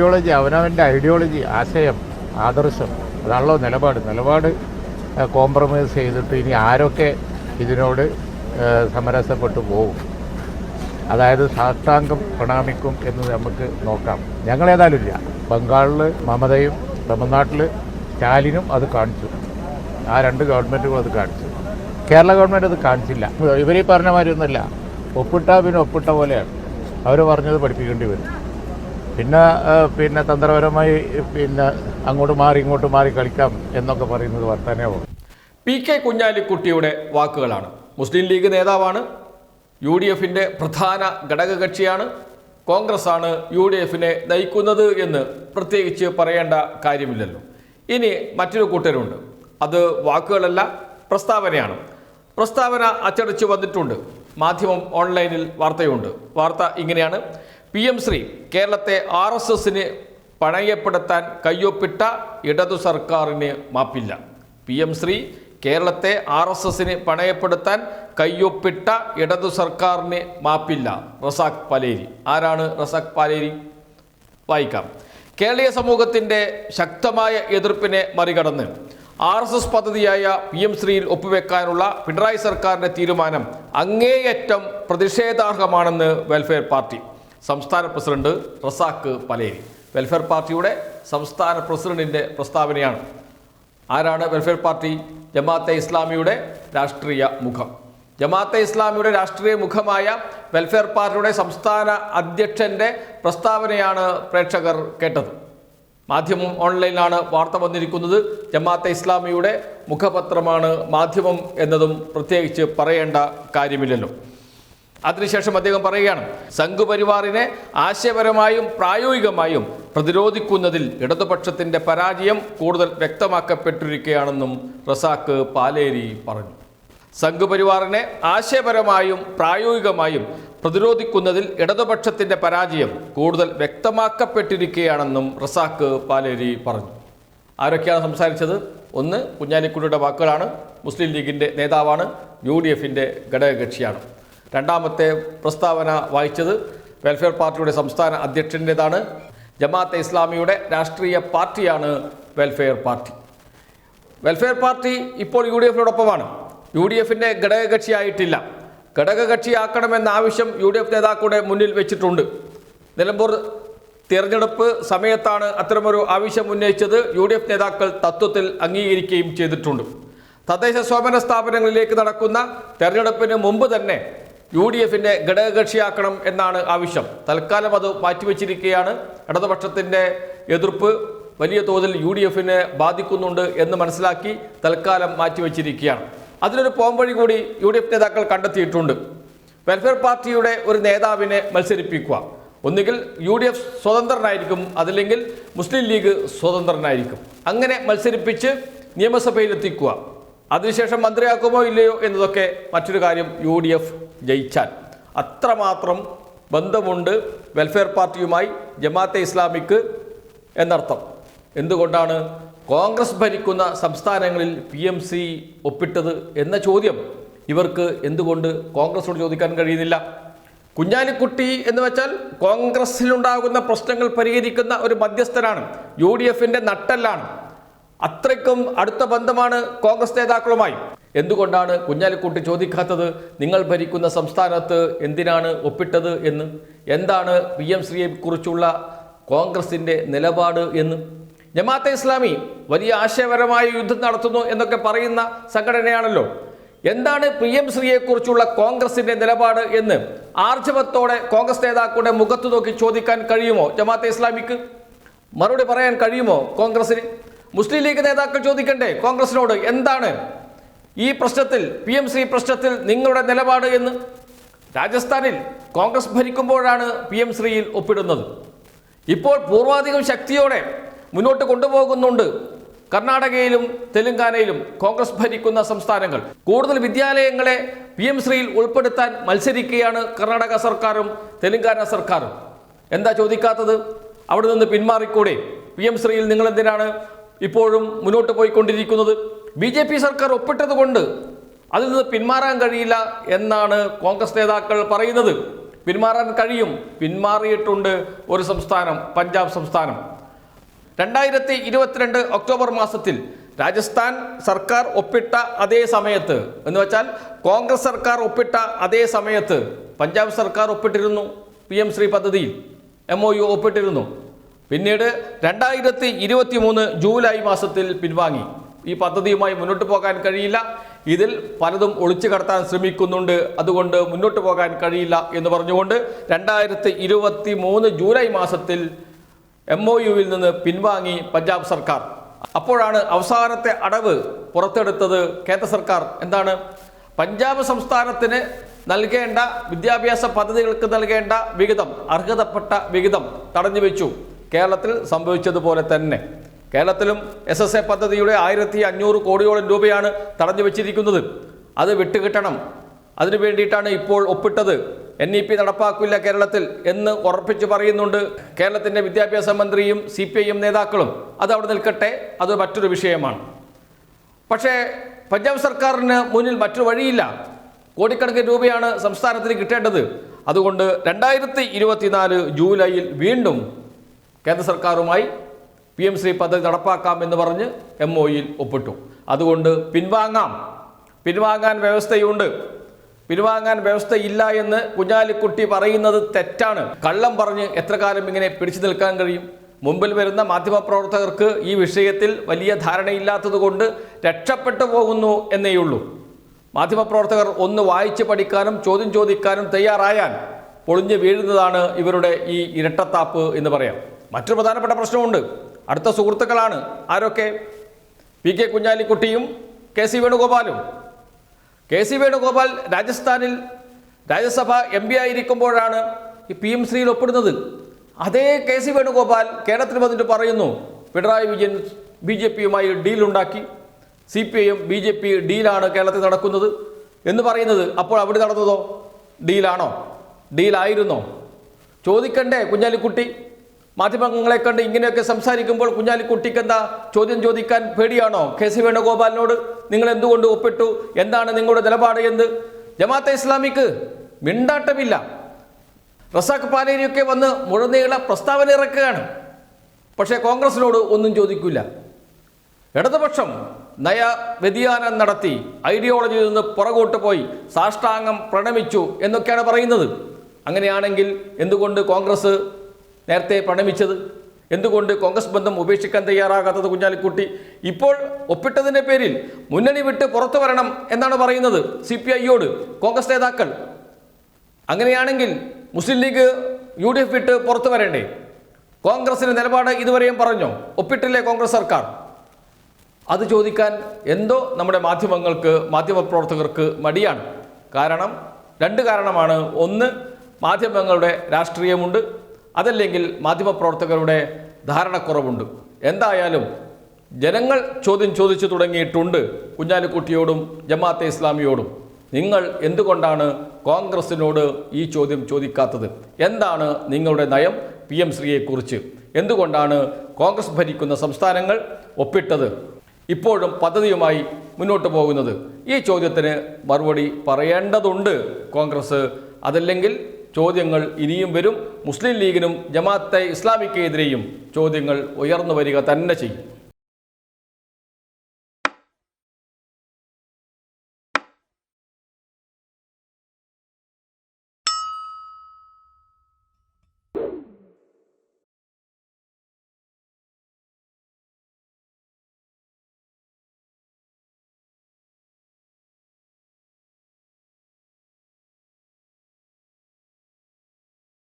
Ideology അവനവന്റെ ideology ആശയം ആദർശം അതാണല്ലോ നിലപാട്. നിലപാട് കോംപ്രമൈസ് ചെയ്തിട്ട് ഇനി ആരൊക്കെ ഇതിനോട് സമരസപ്പെട്ടു പോകും അതായത് സാഷ്ടാംഗം പ്രണാമിക്കും എന്ന് നമുക്ക് നോക്കാം. ഞങ്ങളേതായാലും ഇല്ല. ബംഗാളിൽ മമതയും തമിഴ്നാട്ടിൽ സ്റ്റാലിനും അത് കാണിച്ചു. ആ രണ്ട് ഗവൺമെന്റുകളും അത് കാണിച്ചു. കേരള ഗവൺമെന്റ് അത് കാണിച്ചില്ല. ഇവരീ പറഞ്ഞ മാതിരി ഒന്നുമല്ല. ഒപ്പിട്ട പിന്നെ ഒപ്പിട്ട പോലെയാണ്. അവർ പറഞ്ഞത് പഠിപ്പിക്കേണ്ടി വരും. പിന്നെ പിന്നെ തന്ത്രപരമായി പിന്നെ അങ്ങോട്ട് മാറി ഇങ്ങോട്ട് മാറി കളിക്കാം എന്നൊക്കെ പറയുന്നത് വർത്തമാനമാവും പി കെ കുഞ്ഞാലിക്കുട്ടിയുടെ വാക്കുകളാണ്. മുസ്ലിം ലീഗ് നേതാവാണ് യു ഡി എഫിന്റെ പ്രധാന ഘടകകക്ഷിയാണ് കോൺഗ്രസ്സാണ് യു ഡി എഫിനെ നയിക്കുന്നത് എന്ന് പ്രത്യേകിച്ച് പറയേണ്ട കാര്യമില്ലല്ലോ. ഇനി മറ്റൊരു കൂട്ടരുണ്ട്. അത് വാക്കുകളല്ല പ്രസ്താവനയാണ്. പ്രസ്താവന അച്ചടിച്ച് വന്നിട്ടുണ്ട്. മാധ്യമം ഓൺലൈനിൽ വാർത്തയുണ്ട്. വാർത്ത ഇങ്ങനെയാണ്. പി എം ശ്രീ കേരളത്തെ ആർ എസ് എസിന് പണയപ്പെടുത്താൻ കയ്യൊപ്പിട്ട ഇടതു സർക്കാരിന് മാപ്പില്ല. പി എം ശ്രീ കേരളത്തെ ആർ എസ് എസിന് പണയപ്പെടുത്താൻ കയ്യൊപ്പിട്ട ഇടതു സർക്കാരിന് മാപ്പില്ല. റസാഖ് പാലേരി. ആരാണ് റസാഖ് പാലേരി? വായിക്കാം. കേരളീയ സമൂഹത്തിന്റെ ശക്തമായ എതിർപ്പിനെ മറികടന്ന് ആർ എസ് എസ് പദ്ധതിയായ പി എം ശ്രീയിൽ ഒപ്പുവെക്കാനുള്ള പിണറായി സർക്കാരിന്റെ തീരുമാനം അങ്ങേയറ്റം പ്രതിഷേധാർഹമാണെന്ന് വെൽഫെയർ പാർട്ടി. സംസ്ഥാന പ്രസിഡന്റ് റസാഖ് പലേരി. വെൽഫെയർ പാർട്ടിയുടെ സംസ്ഥാന പ്രസിഡന്റിന്റെ പ്രസ്താവനയാണ്. ആരാണ് വെൽഫെയർ പാർട്ടി? ജമാഅത്തെ ഇസ്ലാമിയുടെ രാഷ്ട്രീയ മുഖം. ജമാഅത്തെ ഇസ്ലാമിയുടെ രാഷ്ട്രീയ മുഖമായ വെൽഫെയർ പാർട്ടിയുടെ സംസ്ഥാന അധ്യക്ഷന്റെ പ്രസ്താവനയാണ് പ്രേക്ഷകർ കേട്ടത്. മാധ്യമം ഓൺലൈനിലാണ് വാർത്ത വന്നിരിക്കുന്നത്. ജമാഅത്തെ ഇസ്ലാമിയുടെ മുഖപത്രമാണ് മാധ്യമം എന്നതും പ്രത്യേകിച്ച് പറയേണ്ട കാര്യമില്ലല്ലോ. അതിനുശേഷം അദ്ദേഹം പറയുകയാണ് സംഘപരിവാറിനെ ആശയപരമായും പ്രായോഗികമായും പ്രതിരോധിക്കുന്നതിൽ ഇടതുപക്ഷത്തിന്റെ പരാജയം കൂടുതൽ വ്യക്തമാക്കപ്പെട്ടിരിക്കുകയാണെന്നും റസാക്ക് പാലേരി പറഞ്ഞു. സംഘപരിവാറിനെ ആശയപരമായും പ്രായോഗികമായും പ്രതിരോധിക്കുന്നതിൽ ഇടതുപക്ഷത്തിന്റെ പരാജയം കൂടുതൽ വ്യക്തമാക്കപ്പെട്ടിരിക്കുകയാണെന്നും റസാക്ക് പാലേരി പറഞ്ഞു. ആരൊക്കെയാണ് സംസാരിച്ചത്? ഒന്ന് കുഞ്ഞാലിക്കുട്ടിയുടെ വാക്കുകളാണ്. മുസ്ലിം ലീഗിന്റെ നേതാവാണ്. യു ഡി എഫിന്റെ ഘടകകക്ഷിയാണ്. രണ്ടാമത്തെ പ്രസ്താവന വായിച്ചത് വെൽഫെയർ പാർട്ടിയുടെ സംസ്ഥാന അധ്യക്ഷന്റെതാണ്. ജമാഅത്തെ ഇസ്ലാമിയുടെ രാഷ്ട്രീയ പാർട്ടിയാണ് വെൽഫെയർ പാർട്ടി വെൽഫെയർ പാർട്ടി ഇപ്പോൾ യു ഡി എഫിനോടൊപ്പമാണ് യു ഡി എഫിന്റെ ഘടകകക്ഷിയായിട്ടില്ല. ഘടകകക്ഷിയാക്കണമെന്ന ആവശ്യം യു ഡി എഫ് നേതാക്കളുടെ മുന്നിൽ വെച്ചിട്ടുണ്ട്. നിലമ്പൂർ തിരഞ്ഞെടുപ്പ് സമയത്താണ് അത്തരമൊരു ആവശ്യം ഉന്നയിച്ചത്. യു ഡി എഫ് നേതാക്കൾ തത്വത്തിൽ അംഗീകരിക്കുകയും ചെയ്തിട്ടുണ്ട്. തദ്ദേശ സ്വയംഭരണ സ്ഥാപനങ്ങളിലേക്ക് നടക്കുന്ന തെരഞ്ഞെടുപ്പിന് മുമ്പ് തന്നെ യു ഡി എഫിന്റെ ഘടകകക്ഷിയാക്കണം എന്നാണ് ആവശ്യം. തൽക്കാലം അത് മാറ്റിവെച്ചിരിക്കുകയാണ്. ഇടതുപക്ഷത്തിന്റെ എതിർപ്പ് വലിയ തോതിൽ യു ഡി എഫിനെ ബാധിക്കുന്നുണ്ട് എന്ന് മനസ്സിലാക്കി തൽക്കാലം മാറ്റിവെച്ചിരിക്കുകയാണ്. അതിനൊരു പോംവഴി കൂടി യു ഡി എഫ് നേതാക്കൾ കണ്ടെത്തിയിട്ടുണ്ട്. വെൽഫെയർ പാർട്ടിയുടെ ഒരു നേതാവിനെ മത്സരിപ്പിക്കുക. ഒന്നുകിൽ യു ഡി എഫ് സ്വതന്ത്രനായിരിക്കും അതല്ലെങ്കിൽ മുസ്ലിം ലീഗ് സ്വതന്ത്രനായിരിക്കും. അങ്ങനെ മത്സരിപ്പിച്ച് നിയമസഭയിലെത്തിക്കുക. അതിനുശേഷം മന്ത്രിയാക്കുമോ ഇല്ലയോ എന്നതൊക്കെ മറ്റൊരു കാര്യം യു ഡി എഫ് ജയിച്ചാൽ. അത്രമാത്രം ബന്ധമുണ്ട് വെൽഫെയർ പാർട്ടിയുമായി ജമാഅത്തെ ഇസ്ലാമിക്ക് എന്നർത്ഥം. എന്തുകൊണ്ടാണ് കോൺഗ്രസ് ഭരിക്കുന്ന സംസ്ഥാനങ്ങളിൽ പി എം സി ഒപ്പിട്ടത് എന്ന ചോദ്യം? ഇവർക്ക് എന്തുകൊണ്ട് കോൺഗ്രസോട് ചോദിക്കാൻ കഴിയുന്നില്ല? കുഞ്ഞാലിക്കുട്ടി എന്ന് വെച്ചാൽ കോൺഗ്രസിലുണ്ടാകുന്ന പ്രശ്നങ്ങൾ പരിഹരിക്കുന്ന ഒരു മധ്യസ്ഥനാണ്. യു ഡി എഫിന്റെ നട്ടെല്ലാണ്. അത്രയ്ക്കും അടുത്ത ബന്ധമാണ് കോൺഗ്രസ് നേതാക്കളുമായി. എന്തുകൊണ്ടാണ് കുഞ്ഞാലിക്കുട്ടി ചോദിക്കാത്തത്? നിങ്ങൾ ഭരിക്കുന്ന സംസ്ഥാനത്ത് എന്തിനാണ് ഒപ്പിട്ടത് എന്ന്? എന്താണ് പി എം ശ്രീയെ കുറിച്ചുള്ള കോൺഗ്രസിന്റെ നിലപാട് എന്ന്? ജമാഅത്തെ ഇസ്ലാമി വലിയ ആശയപരമായ യുദ്ധം നടത്തുന്നു എന്നൊക്കെ പറയുന്ന സംഘടനയാണല്ലോ. എന്താണ് പി എം ശ്രീയെക്കുറിച്ചുള്ള കോൺഗ്രസിന്റെ നിലപാട് എന്ന്? ആർജവത്തോടെ കോൺഗ്രസ് നേതാക്കളുടെ മുഖത്ത് നോക്കി ചോദിക്കാൻ കഴിയുമോ ജമാഅത്തെ ഇസ്ലാമിക്ക്? മറുപടി പറയാൻ കഴിയുമോ കോൺഗ്രസിന്? മുസ്ലിം ലീഗ് നേതാക്കൾ ചോദിക്കണ്ടേ? കോൺഗ്രസിനോട് എന്താണ് ഈ പ്രശ്നത്തിൽ പി എം സി പ്രശ്നത്തിൽ നിങ്ങളുടെ നിലപാട് എന്ന്? രാജസ്ഥാനിൽ കോൺഗ്രസ് ഭരിക്കുമ്പോഴാണ് പി എം ശ്രീയിൽ ഒപ്പിടുന്നത്. ഇപ്പോൾ പൂർവാധികം ശക്തിയോടെ മുന്നോട്ട് കൊണ്ടുപോകുന്നുണ്ട് കർണാടകയിലും തെലങ്കാനയിലും കോൺഗ്രസ് ഭരിക്കുന്ന സംസ്ഥാനങ്ങൾ. കൂടുതൽ വിദ്യാലയങ്ങളെ പി എം ശ്രീയിൽ ഉൾപ്പെടുത്താൻ മത്സരിക്കുകയാണ് കർണാടക സർക്കാരും തെലങ്കാന സർക്കാരും. എന്താ ചോദിക്കാത്തത്? അവിടെ നിന്ന് പിന്മാറിക്കൂടെ? പി എം ശ്രീയിൽ നിങ്ങൾ എന്തിനാണ് ഇപ്പോഴും മുന്നോട്ട് പോയിക്കൊണ്ടിരിക്കുന്നത്. ബി ജെ പി സർക്കാർ ഒപ്പിട്ടതുകൊണ്ട് അതിൽ നിന്ന് പിന്മാറാൻ കഴിയില്ല എന്നാണ് കോൺഗ്രസ് നേതാക്കൾ പറയുന്നത്. പിന്മാറാൻ കഴിയും. പിന്മാറിയിട്ടുണ്ട് ഒരു സംസ്ഥാനം പഞ്ചാബ് സംസ്ഥാനം. രണ്ടായിരത്തി ഇരുപത്തിരണ്ട് ഒക്ടോബർ മാസത്തിൽ രാജസ്ഥാൻ സർക്കാർ ഒപ്പിട്ട അതേ സമയത്ത് എന്ന് വെച്ചാൽ കോൺഗ്രസ് സർക്കാർ ഒപ്പിട്ട അതേ സമയത്ത് പഞ്ചാബ് സർക്കാർ ഒപ്പിട്ടിരുന്നു. പി എം ശ്രീ പദ്ധതിയിൽ എം ഒ യു ഒപ്പിട്ടിരുന്നു. പിന്നീട് രണ്ടായിരത്തി ഇരുപത്തി മൂന്ന് ജൂലൈ മാസത്തിൽ പിൻവാങ്ങി. ഈ പദ്ധതിയുമായി മുന്നോട്ട് പോകാൻ കഴിയില്ല. ഇതിൽ പലതും ഒളിച്ചു കടത്താൻ ശ്രമിക്കുന്നുണ്ട്. അതുകൊണ്ട് മുന്നോട്ട് പോകാൻ കഴിയില്ല എന്ന് പറഞ്ഞുകൊണ്ട് രണ്ടായിരത്തി ഇരുപത്തി മൂന്ന് ജൂലൈ മാസത്തിൽ എം ഒ യുവിൽ നിന്ന് പിൻവാങ്ങി പഞ്ചാബ് സർക്കാർ. അപ്പോഴാണ് അവസാനത്തെ അടവ് പുറത്തെടുത്തത് കേന്ദ്ര സർക്കാർ. എന്താണ്? പഞ്ചാബ് സംസ്ഥാനത്തിന് നൽകേണ്ട വിദ്യാഭ്യാസ പദ്ധതികൾക്ക് നൽകേണ്ട വിഹിതം അർഹതപ്പെട്ട വിഹിതം തടഞ്ഞു വെച്ചു കേരളത്തിൽ സംഭവിച്ചതുപോലെ തന്നെ. കേരളത്തിലും എസ് എസ് എ പദ്ധതിയുടെ ആയിരത്തി അഞ്ഞൂറ് കോടിയോളം രൂപയാണ് തടഞ്ഞു വെച്ചിരിക്കുന്നത്. അത് വിട്ടുകിട്ടണം. അതിനു വേണ്ടിയിട്ടാണ് ഇപ്പോൾ ഒപ്പിട്ടത്. എൻ ഇ പി നടപ്പാക്കില്ല കേരളത്തിൽ എന്ന് ഉറപ്പിച്ച് പറയുന്നുണ്ട് കേരളത്തിന്റെ വിദ്യാഭ്യാസ മന്ത്രിയും സി പി ഐ എം നേതാക്കളും. അത് അവിടെ നിൽക്കട്ടെ. അത് മറ്റൊരു വിഷയമാണ്. പക്ഷേ പഞ്ചാബ് സർക്കാരിന് മുന്നിൽ മറ്റൊരു വഴിയില്ല. കോടിക്കണക്കിന് രൂപയാണ് സംസ്ഥാനത്തിന് കിട്ടേണ്ടത്. അതുകൊണ്ട് രണ്ടായിരത്തി ഇരുപത്തിനാല് ജൂലൈയിൽ വീണ്ടും കേന്ദ്ര സർക്കാരുമായി പി എം ശ്രീ പദ്ധതി നടപ്പാക്കാം എന്ന് പറഞ്ഞ് എം ഒയിൽ ഒപ്പിട്ടു. അതുകൊണ്ട് പിൻവാങ്ങാം. പിൻവാങ്ങാൻ വ്യവസ്ഥയുണ്ട്. പിൻവാങ്ങാൻ വ്യവസ്ഥയില്ല എന്ന് കുഞ്ഞാലിക്കുട്ടി പറയുന്നത് തെറ്റാണ്. കള്ളം പറഞ്ഞ് എത്ര കാലം ഇങ്ങനെ പിടിച്ചു നിൽക്കാൻ കഴിയും? മുമ്പിൽ വരുന്ന മാധ്യമപ്രവർത്തകർക്ക് ഈ വിഷയത്തിൽ വലിയ ധാരണയില്ലാത്തതുകൊണ്ട് രക്ഷപ്പെട്ടു പോകുന്നു എന്നേയുള്ളൂ മാധ്യമപ്രവർത്തകർ ഒന്ന് വായിച്ച് പഠിക്കാനും ചോദ്യം ചോദിക്കാനും തയ്യാറായാൽ പൊളിഞ്ഞു വീഴുന്നതാണ് ഇവരുടെ ഈ ഇരട്ടത്താപ്പ് എന്ന് പറയാം. മറ്റൊരു പ്രധാനപ്പെട്ട പ്രശ്നമുണ്ട്. അടുത്ത സുഹൃത്തുക്കളാണ്. ആരൊക്കെ? പി കെ കുഞ്ഞാലിക്കുട്ടിയും കെ സി വേണുഗോപാലും. കെ സി വേണുഗോപാൽ രാജസ്ഥാനിൽ രാജ്യസഭ എം പി ആയിരിക്കുമ്പോഴാണ് ഈ പി എം ശ്രീയിൽ ഒപ്പിടുന്നത്. അതേ കെ സി വേണുഗോപാൽ കേരളത്തിൽ വന്നിട്ട് പറയുന്നു. പിണറായി വിജയൻ ബി ജെ പിയുമായി ഡീലുണ്ടാക്കി C P I M B J P ഡീലാണ് കേരളത്തിൽ നടക്കുന്നത് എന്ന് പറയുന്നത്. അപ്പോൾ അവിടെ നടന്നതോ? ഡീലാണോ? ഡീലായിരുന്നോ? ചോദിക്കണ്ടേ കുഞ്ഞാലിക്കുട്ടി? മാധ്യമങ്ങളെ കണ്ട് ഇങ്ങനെയൊക്കെ സംസാരിക്കുമ്പോൾ കുഞ്ഞാലിക്കുട്ടിക്ക് എന്താ ചോദ്യം ചോദിക്കാൻ പേടിയാണോ? കെ സി വേണുഗോപാലിനോട് നിങ്ങൾ എന്തുകൊണ്ട് ഒപ്പിട്ടു? എന്താണ് നിങ്ങളുടെ നിലപാട് എന്ന് ജമാഅത്തെ ഇസ്ലാമിക്ക് മിണ്ടാട്ടമില്ല. റസാഖ് പാലേരിയൊക്കെ വന്ന് മുഴുനീള പ്രസ്താവന ഇറക്കുകയാണ്. പക്ഷേ കോൺഗ്രസിനോട് ഒന്നും ചോദിക്കില്ല ഇടതുപക്ഷം നയ വ്യതിയാനം നടത്തി ഐഡിയോളജിയിൽ നിന്ന് പുറകോട്ട് പോയി സാഷ്ടാംഗം പ്രണമിച്ചു എന്നൊക്കെയാണ് പറയുന്നത്. അങ്ങനെയാണെങ്കിൽ എന്തുകൊണ്ട് കോൺഗ്രസ് നേരത്തെ പ്രണമിച്ചത്. എന്തുകൊണ്ട് കോൺഗ്രസ് ബന്ധം ഉപേക്ഷിക്കാൻ തയ്യാറാകാത്തത് കുഞ്ഞാലിക്കുട്ടി? ഇപ്പോൾ ഒപ്പിട്ടതിന്റെ പേരിൽ മുന്നണി വിട്ട് പുറത്തു വരണം എന്നാണ് പറയുന്നത് സി പി ഐയോട് കോൺഗ്രസ് നേതാക്കൾ. അങ്ങനെയാണെങ്കിൽ Muslim League U D F വിട്ട് പുറത്തു വരണ്ടേ? കോൺഗ്രസിന്റെ നിലപാട് ഇതുവരെയും പറഞ്ഞോ? ഒപ്പിട്ടില്ലേ കോൺഗ്രസ് സർക്കാർ? അത് ചോദിക്കാൻ എന്തോ നമ്മുടെ മാധ്യമങ്ങൾക്ക് മാധ്യമപ്രവർത്തകർക്ക് മടിയാണ്. കാരണം രണ്ട് കാരണമാണ്. ഒന്ന് മാധ്യമങ്ങളുടെ രാഷ്ട്രീയമുണ്ട്. അതല്ലെങ്കിൽ മാധ്യമപ്രവർത്തകരുടെ ധാരണക്കുറവുണ്ട്. എന്തായാലും ജനങ്ങൾ ചോദ്യം ചോദിച്ചു തുടങ്ങിയിട്ടുണ്ട് കുഞ്ഞാലിക്കുട്ടിയോടും ജമാഅത്തെ ഇസ്ലാമിയോടും. നിങ്ങൾ എന്തുകൊണ്ടാണ് കോൺഗ്രസിനോട് ഈ ചോദ്യം ചോദിക്കാത്തത്? എന്താണ് നിങ്ങളുടെ നയം? പി എം ശ്രീയെക്കുറിച്ച്. എന്തുകൊണ്ടാണ് കോൺഗ്രസ് ഭരിക്കുന്ന സംസ്ഥാനങ്ങൾ ഒപ്പിട്ടത്? ഇപ്പോഴും പദ്ധതിയുമായി മുന്നോട്ട് പോകുന്നത്. ഈ ചോദ്യത്തിന് മറുപടി പറയേണ്ടതുണ്ട് കോൺഗ്രസ്. അതല്ലെങ്കിൽ ചോദ്യങ്ങൾ ഇനിയും വരും. മുസ്ലിം ലീഗിനും ജമാഅത്തെ ഇസ്ലാമിക്കെതിരെയും ചോദ്യങ്ങൾ ഉയർന്നു വരിക തന്നെ ചെയ്യും.